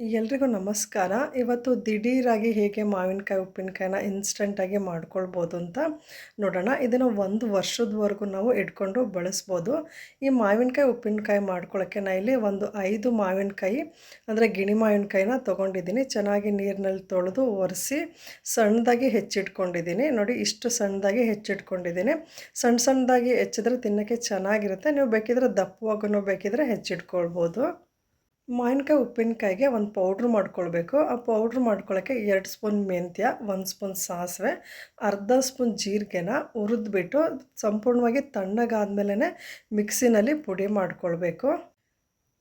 ಎಲ್ರಿಗೂ ನಮಸ್ಕಾರ. ಇವತ್ತು ದಿಢೀರಾಗಿ ಹೇಗೆ ಮಾವಿನಕಾಯಿ, ಉಪ್ಪಿನಕಾಯಿನ ಇನ್ಸ್ಟಂಟಾಗಿ ಮಾಡ್ಕೊಳ್ಬೋದು ಅಂತ ನೋಡೋಣ. ಇದನ್ನು ಒಂದು ವರ್ಷದವರೆಗೂ ನಾವು ಇಟ್ಕೊಂಡು ಬಳಸ್ಬೋದು. ಈ ಮಾವಿನಕಾಯಿ, ಉಪ್ಪಿನಕಾಯಿ ಮಾಡ್ಕೊಳ್ಳೋಕ್ಕೆ ನಾನು ಇಲ್ಲಿ ಒಂದು ಐದು ಮಾವಿನಕಾಯಿ, ಅಂದರೆ ಗಿಣಿ ಮಾವಿನಕಾಯಿನ ತೊಗೊಂಡಿದ್ದೀನಿ. ಚೆನ್ನಾಗಿ ನೀರಿನಲ್ಲಿ ತೊಳೆದು ಒರೆಸಿ ಸಣ್ಣದಾಗಿ ಹೆಚ್ಚಿಟ್ಕೊಂಡಿದ್ದೀನಿ. ನೋಡಿ, ಇಷ್ಟು ಸಣ್ಣದಾಗಿ ಹೆಚ್ಚಿಟ್ಕೊಂಡಿದ್ದೀನಿ. ಸಣ್ಣ ಸಣ್ಣದಾಗಿ ಹೆಚ್ಚಿದ್ರೆ ತಿನ್ನೋಕ್ಕೆ ಚೆನ್ನಾಗಿರುತ್ತೆ. ನೀವು ಬೇಕಿದ್ರೆ ದಪ್ಪವಾಗೂ ಬೇಕಿದ್ರೆ ಹೆಚ್ಚಿಟ್ಕೊಳ್ಬೋದು. ಮಾವಿನಕಾಯಿ ಉಪ್ಪಿನಕಾಯಿಗೆ ಒಂದು ಪೌಡ್ರ್ ಮಾಡ್ಕೊಳ್ಬೇಕು. ಆ ಪೌಡ್ರ್ ಮಾಡ್ಕೊಳ್ಳೋಕ್ಕೆ ಎರಡು ಸ್ಪೂನ್ ಮೆಂತ್ಯ, ಒಂದು ಸ್ಪೂನ್ ಸಾಸಿವೆ, ಅರ್ಧ ಸ್ಪೂನ್ ಜೀರಿಗೆನ ಹುರಿದ್ಬಿಟ್ಟು ಸಂಪೂರ್ಣವಾಗಿ ತಣ್ಣಗಾದ್ಮೇಲೆ ಮಿಕ್ಸಿನಲ್ಲಿ ಪುಡಿ ಮಾಡ್ಕೊಳ್ಬೇಕು.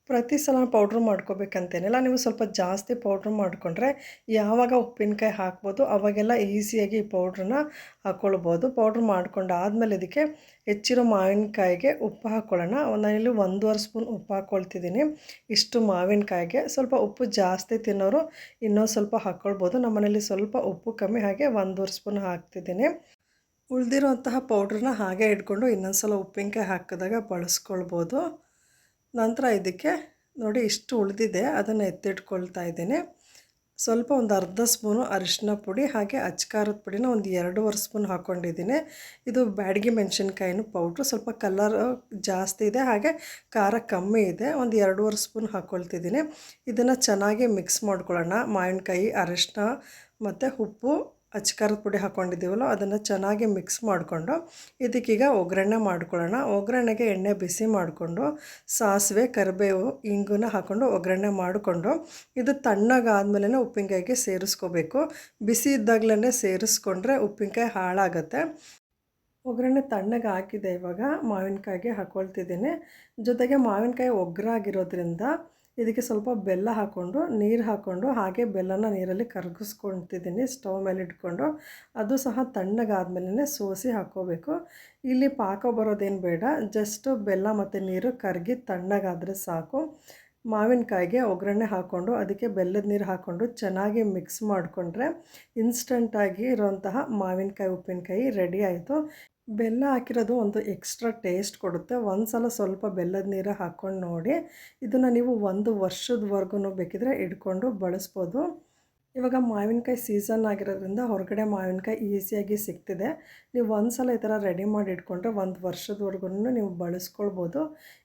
ಪ್ರತಿ ಸಲ ಪೌಡ್ರ್ ಮಾಡ್ಕೋಬೇಕಂತೇನಿಲ್ಲ. ನೀವು ಸ್ವಲ್ಪ ಜಾಸ್ತಿ ಪೌಡ್ರ್ ಮಾಡಿಕೊಂಡ್ರೆ ಯಾವಾಗ ಉಪ್ಪಿನಕಾಯಿ ಹಾಕ್ಬೋದು, ಅವಾಗೆಲ್ಲ ಈಸಿಯಾಗಿ ಈ ಪೌಡ್ರನ್ನ ಹಾಕ್ಕೊಳ್ಬೋದು ಪೌಡ್ರ್ ಮಾಡ್ಕೊಂಡು ಆದಮೇಲೆ ಇದಕ್ಕೆ ಹೆಚ್ಚಿರೋ ಮಾವಿನಕಾಯಿಗೆ ಉಪ್ಪು ಹಾಕ್ಕೊಳ್ಳೋಣ ನಾನಿಲ್ಲಿ ಒಂದೂವರೆ ಸ್ಪೂನ್ ಉಪ್ಪು ಹಾಕ್ಕೊಳ್ತಿದ್ದೀನಿ ಇಷ್ಟು ಮಾವಿನಕಾಯಿಗೆ. ಸ್ವಲ್ಪ ಉಪ್ಪು ಜಾಸ್ತಿ ತಿನ್ನೋರು ಇನ್ನೊಂದು ಸ್ವಲ್ಪ ಹಾಕ್ಕೊಳ್ಬೋದು ನಮ್ಮನೇಲಿ ಸ್ವಲ್ಪ ಉಪ್ಪು ಕಮ್ಮಿ ಹಾಗೆ ಒಂದೂವರೆ ಸ್ಪೂನ್ ಹಾಕ್ತಿದ್ದೀನಿ. ಉಳಿದಿರೋಂತಹ ಪೌಡ್ರನ್ನ ಹಾಗೆ ಇಟ್ಕೊಂಡು ಇನ್ನೊಂದು ಸಲ ಉಪ್ಪಿನಕಾಯಿ ಹಾಕಿದಾಗ ಬಳಸ್ಕೊಳ್ಬೋದು. ನಂತರ ಇದಕ್ಕೆ ನೋಡಿ ಇಷ್ಟು ಉಳಿದಿದೆ, ಅದನ್ನು ಎತ್ತಿಟ್ಕೊಳ್ತಾ ಇದ್ದೀನಿ. ಸ್ವಲ್ಪ ಒಂದು ಅರ್ಧ ಸ್ಪೂನು ಅರಿಶಿನ ಪುಡಿ ಹಾಗೆ ಅಚ್ಕಾರದ ಪುಡಿನ ಒಂದು ಎರಡೂವರೆ ಸ್ಪೂನ್ ಹಾಕ್ಕೊಂಡಿದ್ದೀನಿ ಇದು ಬ್ಯಾಡಗಿ ಮೆಣಸಿನ್ಕಾಯಿನ ಪೌಡ್ರು, ಸ್ವಲ್ಪ ಕಲರ್ ಜಾಸ್ತಿ ಇದೆ, ಹಾಗೆ ಖಾರ ಕಮ್ಮಿ ಇದೆ, ಒಂದು ಎರಡೂವರೆ ಸ್ಪೂನ್ ಹಾಕ್ಕೊಳ್ತಿದ್ದೀನಿ ಇದನ್ನು ಚೆನ್ನಾಗಿ ಮಿಕ್ಸ್ ಮಾಡ್ಕೊಳ್ಳೋಣ, ಮಾವಿನಕಾಯಿ, ಅರಿಶಿನ, ಮತ್ತು ಉಪ್ಪು ಅಚ್ಕಾರದ ಪುಡಿ ಹಾಕ್ಕೊಂಡಿದ್ದೀವಲ್ಲ ಅದನ್ನು ಚೆನ್ನಾಗಿ ಮಿಕ್ಸ್ ಮಾಡಿಕೊಂಡು ಇದಕ್ಕೀಗ ಒಗ್ಗರಣೆ ಮಾಡ್ಕೊಳ್ಳೋಣ. ಒಗ್ಗರಣೆಗೆ ಎಣ್ಣೆ ಬಿಸಿ ಮಾಡಿಕೊಂಡು, ಸಾಸಿವೆ, ಕರಿಬೇವು, ಇಂಗುನ ಹಾಕ್ಕೊಂಡು ಒಗ್ಗರಣೆ ಮಾಡಿಕೊಂಡು, ಇದು ತಣ್ಣಗಾದ್ಮೇಲೆ ಉಪ್ಪಿನಕಾಯಿಗೆ ಸೇರಿಸ್ಕೋಬೇಕು. ಬಿಸಿ ಇದ್ದಾಗಲೇ ಸೇರಿಸ್ಕೊಂಡ್ರೆ ಉಪ್ಪಿನಕಾಯಿ ಹಾಳಾಗತ್ತೆ. ಒಗ್ಗರಣೆ ತಣ್ಣಗೆ ಹಾಕಿದೆ ಇವಾಗ, ಮಾವಿನಕಾಯಿಗೆ ಹಾಕ್ಕೊಳ್ತಿದ್ದೀನಿ ಜೊತೆಗೆ ಮಾವಿನಕಾಯಿ ಒಗ್ಗರಾಗಿರೋದ್ರಿಂದ ಇದಕ್ಕೆ ಸ್ವಲ್ಪ ಬೆಲ್ಲ ಹಾಕ್ಕೊಂಡು ನೀರು ಹಾಕ್ಕೊಂಡು ಹಾಗೆ ಬೆಲ್ಲನ ನೀರಲ್ಲಿ ಕರಗಿಸ್ಕೊಳ್ತಿದ್ದೀನಿ ಸ್ಟವ್ ಮೇಲೆ ಇಟ್ಕೊಂಡು. ಅದು ಸಹ ತಣ್ಣಗಾದ್ಮೇಲೆ ಸೋಸಿ ಹಾಕ್ಕೋಬೇಕು. ಇಲ್ಲಿ ಪಾಕ ಬರೋದೇನು ಬೇಡ, ಜಸ್ಟು ಬೆಲ್ಲ ಮತ್ತು ನೀರು ಕರಗಿ ತಣ್ಣಗಾದರೆ ಸಾಕು. ಮಾವಿನಕಾಯಿಗೆ ಒಗ್ಗರಣೆ ಹಾಕ್ಕೊಂಡು ಅದಕ್ಕೆ ಬೆಲ್ಲದ ನೀರು ಹಾಕ್ಕೊಂಡು ಚೆನ್ನಾಗಿ ಮಿಕ್ಸ್ ಮಾಡಿಕೊಂಡ್ರೆ ಇನ್ಸ್ಟಂಟಾಗಿ ಇರೋಂತಹ ಮಾವಿನಕಾಯಿ, ಉಪ್ಪಿನಕಾಯಿ ರೆಡಿ ಆಯಿತು. ಬೆಲ್ಲ ಹಾಕಿರೋದು ಒಂದು ಎಕ್ಸ್ಟ್ರಾ ಟೇಸ್ಟ್ ಕೊಡುತ್ತೆ. ಒಂದು ಸಲ ಸ್ವಲ್ಪ ಬೆಲ್ಲದ ನೀರು ಹಾಕ್ಕೊಂಡು ನೋಡಿ. ಇದನ್ನು ನೀವು ಒಂದು ವರ್ಷದವರೆಗೂ ಬೇಕಿದ್ರೆ ಇಟ್ಕೊಂಡು ಬಳಸ್ಬೋದು. ಇವಾಗ ಮಾವಿನಕಾಯಿ ಸೀಸನ್ ಆಗಿರೋದ್ರಿಂದ ಹೊರಗಡೆ ಮಾವಿನಕಾಯಿ ಈಸಿಯಾಗಿ ಸಿಗ್ತಿದೆ. ನೀವು ಒಂದು ಸಲ ಈ ಥರ ರೆಡಿ ಮಾಡಿ ಇಟ್ಕೊಂಡ್ರೆ ಒಂದು ವರ್ಷದವರೆಗೂ ನೀವು ಬಳಸ್ಕೊಳ್ಬೋದು.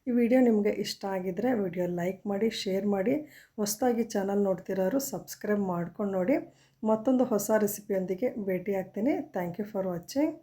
ಈ ವಿಡಿಯೋ ನಿಮಗೆ ಇಷ್ಟ ಆಗಿದ್ದರೆ ವಿಡಿಯೋ ಲೈಕ್ ಮಾಡಿ ಶೇರ್ ಮಾಡಿ, ಹೊಸದಾಗಿ ಚಾನಲ್ ನೋಡ್ತಿರೋರು ಸಬ್ಸ್ಕ್ರೈಬ್ ಮಾಡ್ಕೊಂಡು ನೋಡಿ. ಮತ್ತೊಂದು ಹೊಸ ರೆಸಿಪಿಯೊಂದಿಗೆ ಭೇಟಿ ಆಗ್ತೀನಿ ಥ್ಯಾಂಕ್ ಯು ಫಾರ್ ವಾಚಿಂಗ್